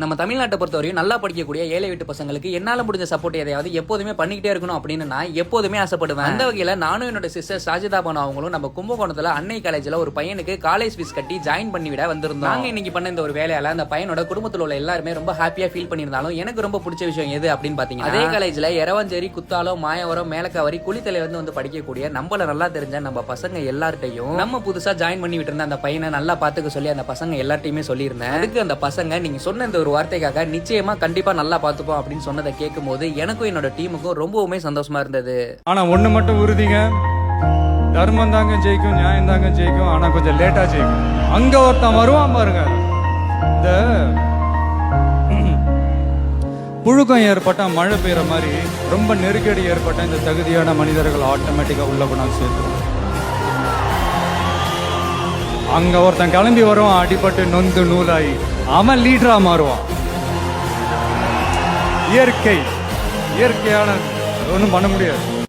நம்ம தமிழ்நாட்டை பொறுத்தவரையும் நல்லா படிக்கக்கூடிய ஏழை வீட்டு பசங்களுக்கு என்னால் முடிஞ்ச சப்போர்ட் எதையாவது எப்போதுமே பண்ணிக்கிட்டே இருக்கணும் அப்படின்னு நான் எப்போதுமே ஆசைப்படுவேன். அந்த வகையில் நானும் என்னோட சிஸ்டர் சாஜிதா பானு அவங்களும் நம்ம கும்பகோணத்தில் அன்னை காலேஜில் ஒரு பையனுக்கு காலேஜ் ஃபீஸ் கட்டி ஜாயின் பண்ணி விட வந்திருந்தோம். நாங்கள் இன்னைக்கு பண்ண இந்த ஒரு வேலையால் அந்த பையனோட குடும்பத்தில் உள்ள எல்லாருமே ரொம்ப ஹாப்பியாக ஃபீல் பண்ணியிருந்தாலும் எனக்கு ரொம்ப பிடிச்ச விஷயம் எது அப்படின்னு பார்த்தீங்கன்னா அதே காலேஜில் எரவஞ்சேரி குத்தாலம் மாயவரம் மேலக்காவரி குளித்தலை வந்து வந்து படிக்கக்கூடிய நம்மள நல்லா தெரிஞ்ச நம்ம பசங்க எல்லார்ட்டையும் நம்ம புதுசாக ஜாயின் பண்ணி விட்டு இருந்த அந்த பையனை நல்லா பார்த்துக்க சொல்லி அந்த பசங்க எல்லார்ட்டையுமே சொல்லியிருந்தேன். அதுக்கு அந்த பசங்க நீங்கள் சொன்ன இந்த ஒரு வார்த்தைக்காக நிச்சயமா கண்டிப்பா நல்லா பார்த்துப்போம் அப்படின்னு சொன்னதை கேட்கும் போது எனக்கும் என்னோட டீமுக்கும் ரொம்பவுமே சந்தோஷமா இருந்தது. ஆனா ஒண்ணு மட்டும் உறுதிங்க. தர்மம் தாங்க ஜெயிக்கும் நியாயம் தாங்க ஜெயிக்கும் ஆனா கொஞ்சம் லேட்டா ஜெயிக்கும். அங்க ஒருத்தன் வருவான் பாருங்க. இந்த புழுக்கம் ஏற்பட்டா மழை பெய்யுற மாதிரி ரொம்ப நெருக்கடி ஏற்பட்ட இந்த தகுதியான மனிதர்கள் ஆட்டோமேட்டிக்கா உள்ள கொண்டாந்து சேர்த்துரும் அங்கே ஒருத்தன் கிளம்பி வருவான் அடிபட்டு நொந்து நூலாகி அவன் லீடராக மாறுவான். இயற்கை. இயற்கையான ஒன்றும் பண்ண முடியாது.